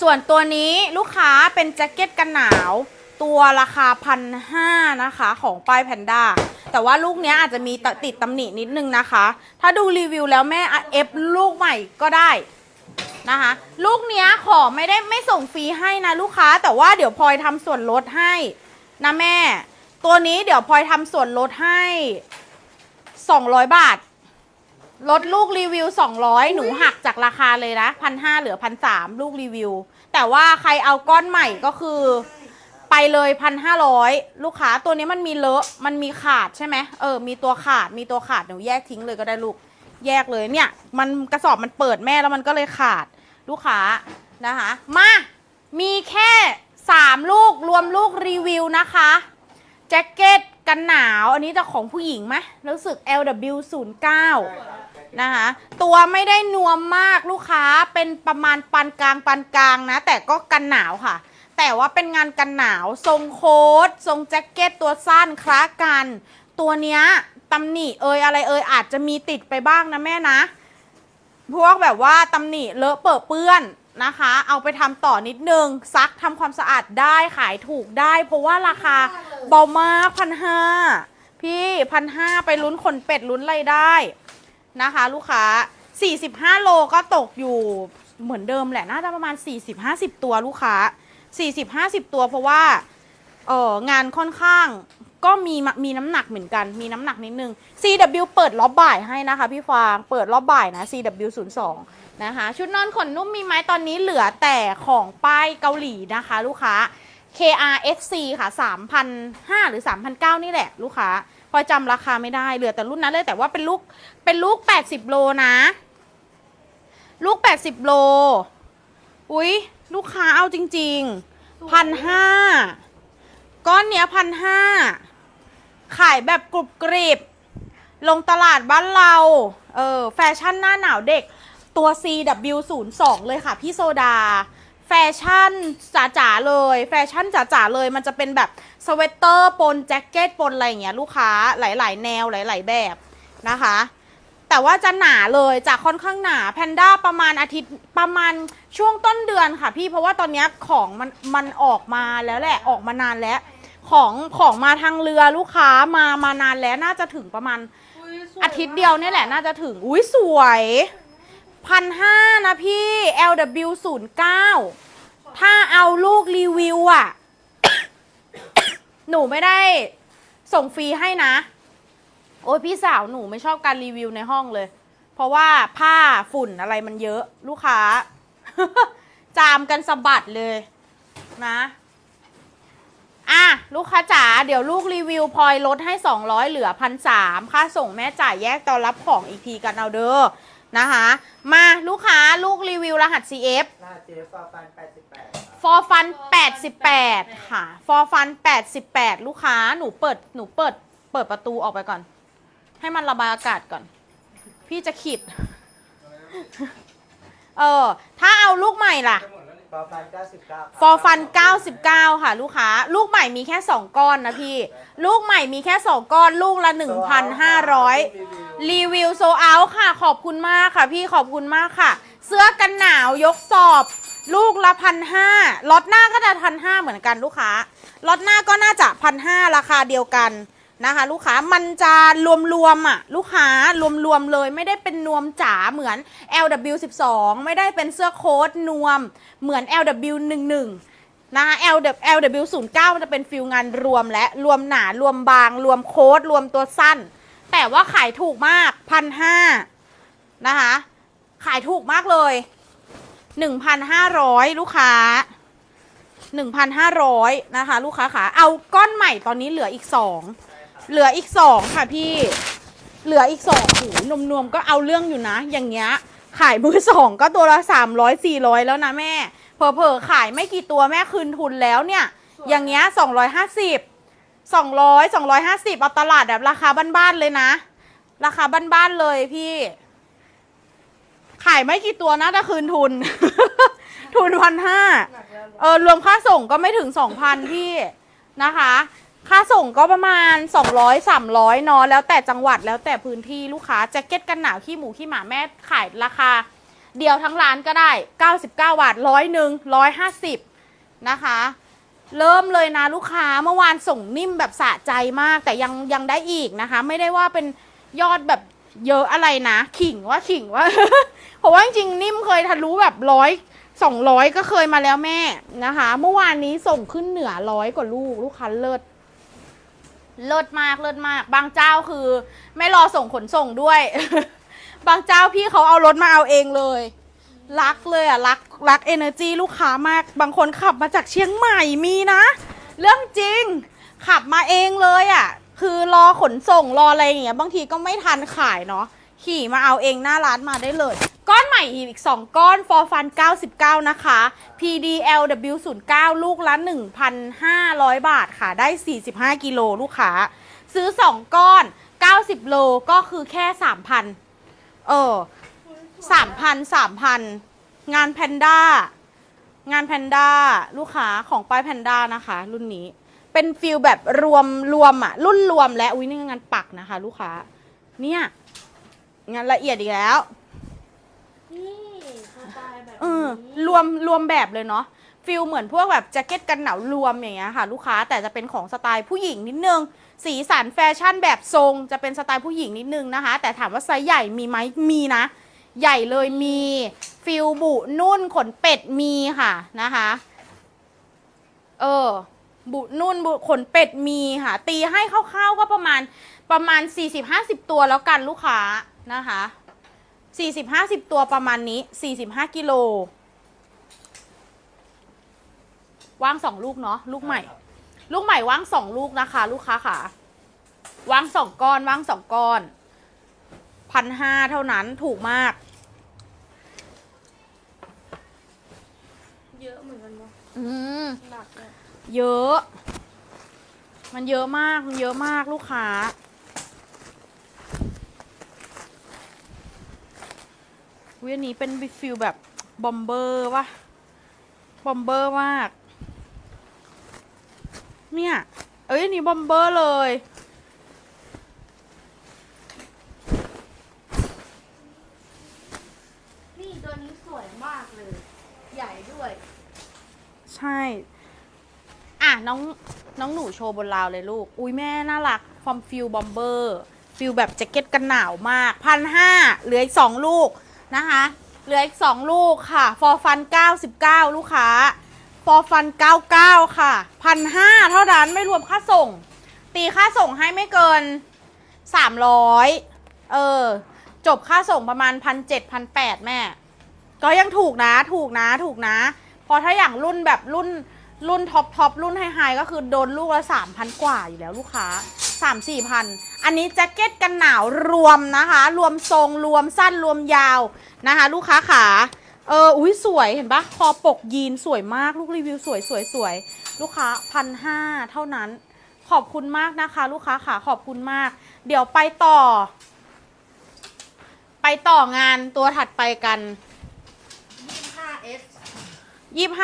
ส่วนตัวนี้ลูกค้าเป็นแจ็คเก็ตกันหนาว ตัวราคาพันห้านะคะของป้ายแพนด้าแต่ว่าลูกนี้อาจจะมีตติดตำหนินิดนึงนะคะ ถ้าดูรีวิวแล้วแม่เอฟลูกใหม่ก็ได้นะคะ ลูกเนี้ยขอไม่ได้ไม่ส่งฟรีให้นะลูกค้า แต่ว่าเดี๋ยวพลอยทำส่วนลดให้นะแม่ ตัวนี้เดี๋ยวพลอยทำส่วนลดให้ 200 บาท ลดลูกรีวิว 200 หนูหักจากราคาเลยนะพันห้าเหลือพันสามลูกรีวิว แต่ว่าใครเอาก้อนใหม่ก็คือ ไปเลยพันห้าร้อยลูกค้าตัวนี้มันมีเลอะมันมีขาดใช่ไหมเออมีตัวขาดมีตัวขาดหนูแยกทิ้งเลยก็ได้ลูกแยกเลยเนี่ย มันกระสอบมันเปิดแม่แล้วมันก็เลยขาดลูกค้านะคะ มามีแค่3ลูกรวมลูกรีวิวนะคะแจ็คเก็ตกันหนาว อันนี้จะของผู้หญิงไหมรู้สึก LW09 นะคะ ตัวไม่ได้นวมมากลูกค้าเป็นประมาณปานกลางปานกลางนะ แต่ก็กันหนาวค่ะ แต่ว่าเป็นงานกันหนาว ทรงโค้ททรงแจ็คเก็ตตัวสั้นคล้ากัน ตัวเนี้ยตำหนิเอยอะไรเอยอาจจะมีติดไปบ้างนะแม่นะ พวกแบบว่าตำหนิเลอะเปื้อะเปื้อนนะคะ เอาไปทำต่อนิดนึง ซักทำความสะอาดได้ขายถูกได้ เพราะว่าราคาเบามากพันห้าพี่พันห้าไปลุ้นขนเป็ดลุ้นอะไรได้ นะคะ ลูกค้า 45 โลก็ตกอยู่เหมือนเดิมแหละ น่าจะประมาณ 40-50 ตัวลูกค้า 40-50 ตัวเพราะว่าเอองานค่อนข้างก็มีมีน้ำหนักเหมือนกัน มีน้ำหนักนิดนึง CW เปิดรอบบ่ายให้นะคะ พี่ฟาง เปิดรอบบ่ายนะ CW 0 2นะคะ ชุดนอนขนนุ่มมีไหมตอนนี้เหลือแต่ของป้ายเกาหลีนะคะ ลูกค้า KRSC ค่ะ 3,500 หรือ 3,900 นี่แหละ ลูกค้า พอจำราคาไม่ได้เหลือแต่รุ่นนั้นเลยแต่ว่าเป็นลูกเป็นลูก 80 โลนะ ลูก 80 โล อุ๊ยลูกค้าเอาจริงๆพันห้าก้อนเนี้ยพันห้าขายแบบกรุบกริบ ลงตลาดบ้านเรา เออแฟชั่นหน้าหนาวเด็กตัว CW02 เลยค่ะพี่โซดา แฟชั่นจ๋าๆเลย แฟชั่นจ๋าๆเลย มันจะเป็นแบบสเวตเตอร์ปนแจ็คเก็ตปนอะไรอย่างเงี้ยลูกค้าหลายๆ แนวหลาย ๆ แบบนะคะ แต่ว่าจะหนาเลยจะค่อนข้างหนาแพนด้าประมาณอาทิตย์ประมาณช่วงต้นเดือนค่ะพี่เพราะว่าตอนเนี้ยของมันมันออกมาแล้วแหละออกมานานแล้ว ของของมาทางเรือลูกค้ามามานานแล้วน่าจะถึงประมาณอาทิตย์เดียวเนี่ยแหละน่าจะถึงอุ้ยสวย พันห้านะพี่ LW 0 9ถ้าเอาลูกรีวิวอะหนูไม่ได้ส่งฟรีให้นะ โอ้ยพี่สาวหนูไม่ชอบการรีวิวในห้องเลย เพราะว่าผ้าฝุ่นอะไรมันเยอะ ลูกค้า จามกันสะบัดเลยนะ อะลูกค้าจ๋าเดี๋ยวลูกรีวิวพลอยลดให้ 200 เหลือพันสามค่าส่งแม่จ่ายแยกตอนรับของอีกทีกันเอาเด้อนะคะ มาลูกค้าลูกรีวิวรหัส CF หน้าเจฟาฟัน88ฟอร์ฟัน88ค่ะฟอร์ฟัน88 ลูกค้าหนูเปิดหนูเปิดเปิดประตูออกไปก่อน ให้มันระบายอากาศก่อน พี่จะขิดเออ ถ้าเอาลูกใหม่ล่ะ ฟาฟัน99 ฟอร์ฟัน 99 ค่ะ ลูกค้า ลูกใหม่มีแค่ 2 ก้อนนะพี่ ลูกใหม่มีแค่ 2 ก้อน ลูกละ 1,500 รีวิวโซเอาค่ะ ขอบคุณมากค่ะ พี่ขอบคุณมากค่ะ เสื้อกันหนาวยกสอบ ลูกละพันห้าล็อตหน้าก็จะพันห้าเหมือนกันลูกค้าล็อตหน้าก็น่าจะพันห้าราคาเดียวกัน นะคะ ลูกค้ามันจะรวมๆอะลูกค้ารวมๆเลยไม่ได้เป็นนวมจ๋าเหมือน LW12 ไม่ได้เป็นเสื้อโค้ทนวม เหมือน LW11 นะคะ LW LW09 มันจะเป็นฟิลงานรวมและรวมหนารวมบาง รวมโค้ดรวมตัวสั้น แต่ว่าขายถูกมากพันห้านะคะ ขายถูกมากเลย 1,500 ลูกค้า 1,500 นะคะ ลูกค้าขาเอาก้อนใหม่ตอนนี้เหลืออีก 2 เหลืออีก2ค่ะพี่ เหลืออีก2หูนวมๆก็เอาเรื่องอยู่นะ อย่างเงี้ย ขายมือสองก็ตัวละ300 400แล้วนะแม่ เผลอๆขายไม่กี่ตัวแม่คืนทุนแล้วเนี่ย อย่างเงี้ย250 200 250เอาตลาดแบบราคาบ้านๆเลยนะ ราคาบ้านๆเลยพี่ ขายไม่กี่ตัวนะแต่คืนทุน ทุนพันห้าเออรวมค่าส่งก็ไม่ถึงสองพันพี่นะคะ ค่าส่งก็ประมาณ 200 300เนอะแล้วแต่จังหวัดแล้วแต่พื้นที่ลูกค้าแจ็คเก็ตกันหนาวขี้หมูขี้หมาแม่ขายราคา เดียวทั้งร้านก็ได้ 99 บาทร้อยหนึ่งร้อยห้าสิบนะคะ เริ่มเลยนะลูกค้าเมื่อวานส่งนิ่มแบบสะใจมาก แต่ยังยังได้อีกนะคะ ไม่ได้ว่าเป็นยอดแบบเยอะอะไรนะ ขิงว่าขิงว่าเพราะว่าจริงๆนิ่มเคยทะลุแบบร้อยสองร้อยก็เคยมาแล้วแม่นะคะ เมื่อวานนี้ส่งขึ้นเหนือร้อยกว่าลูกลูกค้าเลิศ เลิศมากเลิศมาก บางเจ้าคือ ไม่รอส่งขนส่งด้วย บางเจ้าพี่เขาเอารถมาเอาเองเลย รักเลยอะ รักรักเอเนอร์จีลูกค้ามาก บางคนขับมาจากเชียงใหม่มีนะ เรื่องจริง ขับมาเองเลยอะ คือรอขนส่งรออะไรอย่างเงี้ย บางทีก็ไม่ทันขายเนาะ ขี่มาเอาเองหน้าร้านมาได้เลย ก้อนใหม่อีก 2 ก้อน for fun 99 นะคะ PDLW 09 ลูกละ 1,500 บาทค่ะ ได้ 45 กิโลลูกค้า ซื้อ 2 ก้อน 90 โลก็คือแค่ 3,000 เออ 3,000 3,000 งานแพนด้างานแพนด้าลูกค้าของป้ายแพนด้านะคะ รุ่นนี้เป็นฟิลแบบรวมรวมอะรุ่นรวมและอุ้ยนี่งานปักนะคะ ลูกค้า เนี่ย งานละเอียดอีกแล้ว นี่สไตล์แบบเออนี้รวมรวมแบบเลยเนาะฟิลเหมือนพวกแบบแจ็คเก็ตกันหนาวรวมอย่างเงี้ยค่ะ ลูกค้าแต่จะเป็นของสไตล์ผู้หญิงนิดนึง สีสันแฟชั่นแบบทรงจะเป็นสไตล์ผู้หญิงนิดนึงนะคะ แต่ถามว่าไซส์ใหญ่มีไหมมีนะ ใหญ่เลยมีฟิลบุนุ่นขนเป็ดมีค่ะนะคะเออบุนุ่นบุขนเป็ดมีค่ะ ตีให้คร่าวๆก็ประมาณประมาณ 40-50 ตัวแล้วกันลูกค้า นะคะ40-50 ตัวประมาณนี้ 45 กิโล ว่างสองลูกเนาะลูกใหม่ ลูกใหม่ว่างสองลูกนะคะ ลูกค้าค่ะว่างสองก้อนว่างสองก้อนพันห้าเท่านั้นถูกมาก เยอะเหมือนกันเนาะอืมหนักเลยเยอะ มันเยอะมากมันเยอะมากลูกค้า วิอันนี้เป็นฟิลแบบบอมเบอร์วะบอมเบอร์มาก เนี่ย เอ้ยอันนี้บอมเบอร์เลย นี่ตัวนี้สวยมากเลย ใหญ่ด้วย ใช่ อะ น้อง น้องหนูโชว์บนราวเลยลูก อุ้ยแม่น่ารักฟอร์มฟิลบอมเบอร์ ฟิลแบบแจ็คเก็ตกันหนาวมากพันห้าเหลืออีกสองลูก นะคะเหลืออีกสองลูกค่ะ ฟอร์ฟันเก้าสิบเก้าลูกค้า ฟอร์ฟันเก้าเก้าค่ะพันห้าเท่านั้นไม่รวมค่าส่ง ตีค่าส่งให้ไม่เกินสามร้อยเออ จบค่าส่งประมาณพันเจ็ดพันแปดแม่ ก็ยังถูกนะถูกนะถูกนะ พอถ้าอย่างรุ่นแบบรุ่นรุ่นท็อปท็อปรุ่นไฮไฮก็คือโดนลูกละสามพันกว่าอยู่แล้วลูกค้า สามสี่พัน อันนี้แจ็คเก็ตกันหนาวรวมนะคะ รวมทรงรวมสั้นรวมยาวนะคะ ลูกค้าขา เออ อุ้ยสวยเห็นปะคอปกยีนสวยมาก ลูกรีวิวสวยสวยสวย ลูกค้าพันห้าเท่านั้น ขอบคุณมากนะคะ ลูกค้าขาขอบคุณมาก เดี๋ยวไปต่อ ไปต่องานตัวถัดไปกัน 25S ยี่ห้า